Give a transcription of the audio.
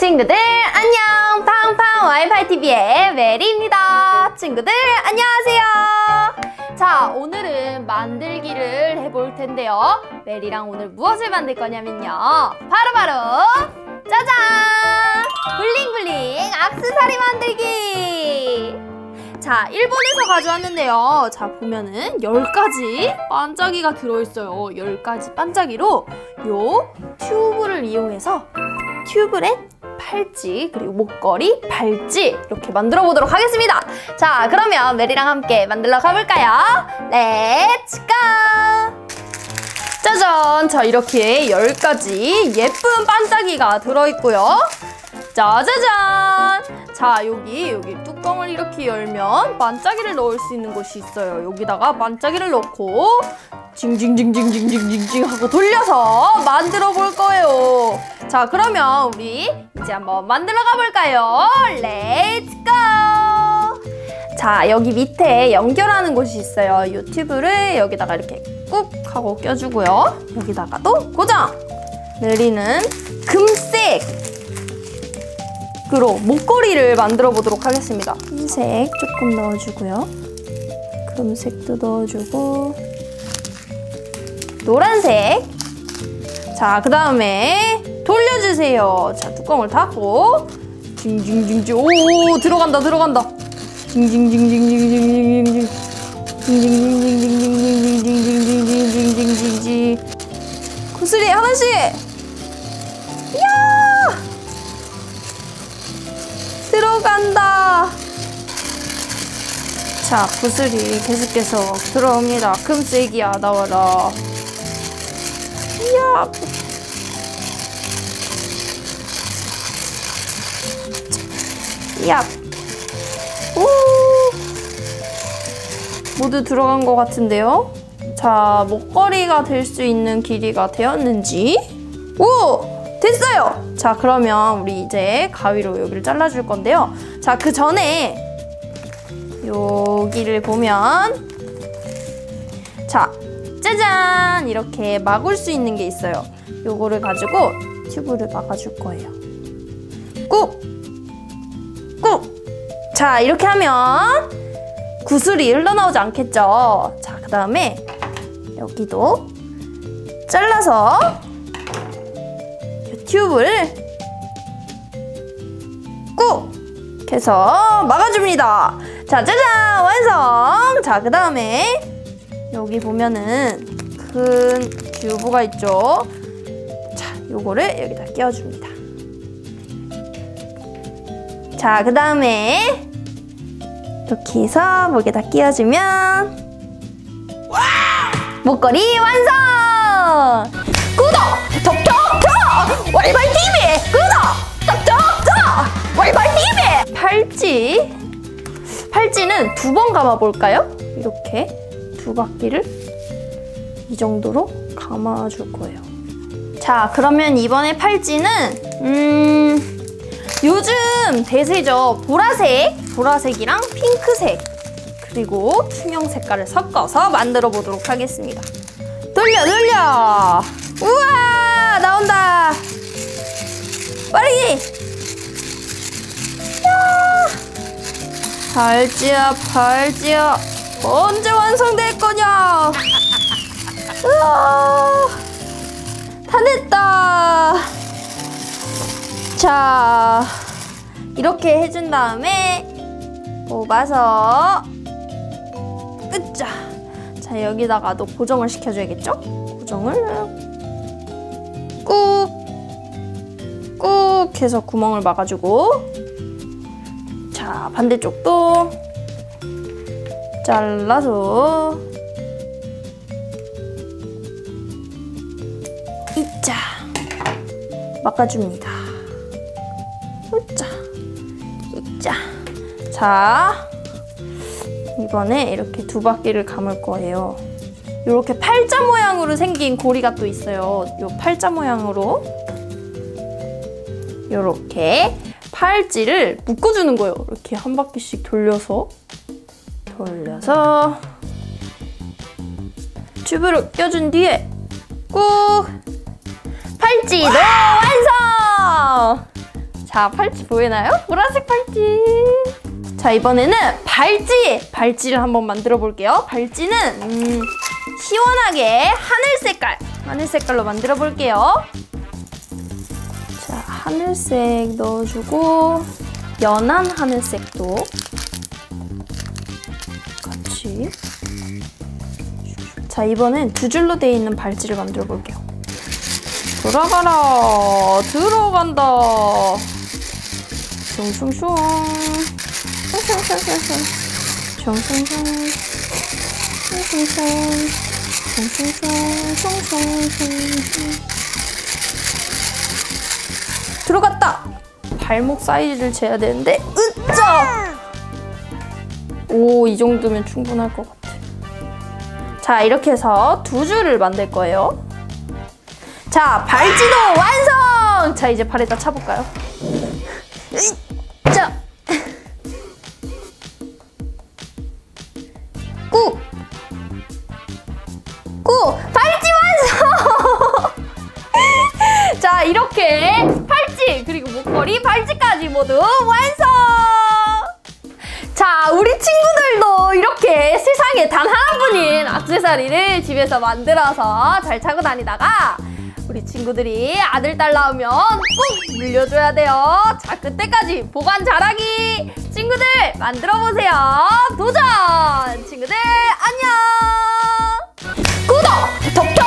친구들 안녕! 팡팡 와이파이 TV의 메리입니다. 친구들 안녕하세요! 자 오늘은 만들기를 해볼 텐데요. 메리랑 오늘 무엇을 만들 거냐면요. 바로 바로 짜잔! 블링블링 악세사리 만들기! 자 일본에서 가져왔는데요. 자 보면은 10가지 반짝이가 들어있어요. 10가지 반짝이로 요 튜브를 이용해서 튜브렛 팔찌, 그리고 목걸이, 발찌 이렇게 만들어 보도록 하겠습니다. 자, 그러면 메리랑 함께 만들러 가볼까요? 렛츠 고! 짜잔! 자, 이렇게 10가지 예쁜 반짝이가 들어있고요. 짜자잔! 자 여기 여기 뚜껑을 이렇게 열면 반짝이를 넣을 수 있는 곳이 있어요 여기다가 반짝이를 넣고 징징징징징징징 하고 돌려서 만들어 볼 거예요 자 그러면 우리 이제 한번 만들어 가볼까요? 렛츠고! 자 여기 밑에 연결하는 곳이 있어요 유튜브를 여기다가 이렇게 꾹 하고 껴주고요 여기다가도 고정! 내리는 금색! 으로 목걸이를 만들어 보도록 하겠습니다. 흰색 조금 넣어주고요. 금색도 넣어주고 노란색 자, 그 다음에 돌려주세요. 자, 뚜껑을 닫고 징징징징 오 들어간다 들어간다 징징징징징징징징징 징징징징징징징징징징징징징징징징징징징 자, 구슬이 계속해서 들어옵니다. 금색이야, 나와라. 이야. 이야. 오. 모두 들어간 것 같은데요? 자, 목걸이가 될 수 있는 길이가 되었는지. 오! 됐어요! 자, 그러면 우리 이제 가위로 여기를 잘라줄 건데요. 자, 그 전에 여기를 보면 자, 짜잔! 이렇게 막을 수 있는 게 있어요. 요거를 가지고 튜브를 막아줄 거예요. 꾹! 꾹! 자, 이렇게 하면 구슬이 흘러나오지 않겠죠? 자, 그 다음에 여기도 잘라서 튜브를 해서 막아줍니다. 자, 짜잔! 완성! 자, 그 다음에 여기 보면은 큰 튜브가 있죠? 자, 요거를 여기다 끼워줍니다. 자, 그 다음에 이렇게 해서 목에다 끼워주면 목걸이 완성! 구독! 톡톡톡! 월발 TV! 구독! 팔찌 팔찌는 두 번 감아볼까요? 이렇게 두 바퀴를 이 정도로 감아줄 거예요. 자, 그러면 이번에 팔찌는 음 요즘 대세죠. 보라색, 보라색이랑 핑크색 그리고 투명 색깔을 섞어서 만들어 보도록 하겠습니다. 돌려 돌려! 팔찌야 팔찌야 언제 완성될 거냐? 우와 다 됐다! 자 이렇게 해준 다음에 뽑아서 으짜 자 여기다가도 고정을 시켜줘야겠죠? 고정을 꾹꾹 해서 구멍을 막아주고 자 반대쪽도 잘라서 이자 막아줍니다 으짜 이자 자 이번에 이렇게 두 바퀴를 감을 거예요. 이렇게 팔자 모양으로 생긴 고리가 또 있어요. 이 팔자 모양으로 이렇게 팔찌를 묶어주는 거예요. 이렇게 한 바퀴씩 돌려서 돌려서 튜브를 껴준 뒤에 꾹 팔찌도 완성! 자, 팔찌 보이나요? 보라색 팔찌. 자, 이번에는 발찌! 발찌를 한번 만들어 볼게요. 발찌는, 음, 시원하게 하늘 색깔, 하늘 색깔로 만들어 볼게요. 자, 하늘색 넣어주고, 연한 하늘색도 같이. 자, 이번엔 두 줄로 되어 있는 발찌를 만들어 볼게요. 돌아가라! 들어간다! 슝슝슝. 슝슝슝. 슝 슝슝 들어갔다 발목 사이즈를 재야 되는데 으짜 오 이 정도면 충분할 것 같아 자 이렇게 해서 두 줄을 만들 거예요 자, 발찌도 완성! 자, 이제 발에다 차볼까요? 자. 꾸! 목걸이, 발찌까지 모두 완성! 자, 우리 친구들도 이렇게 세상에 단 하나뿐인 악세사리를 집에서 만들어서 잘 차고 다니다가 우리 친구들이 아들, 딸 나오면 꼭 물려줘야 돼요. 자, 그때까지 보관 잘하기! 친구들 만들어보세요. 도전! 친구들 안녕! 구독! 덕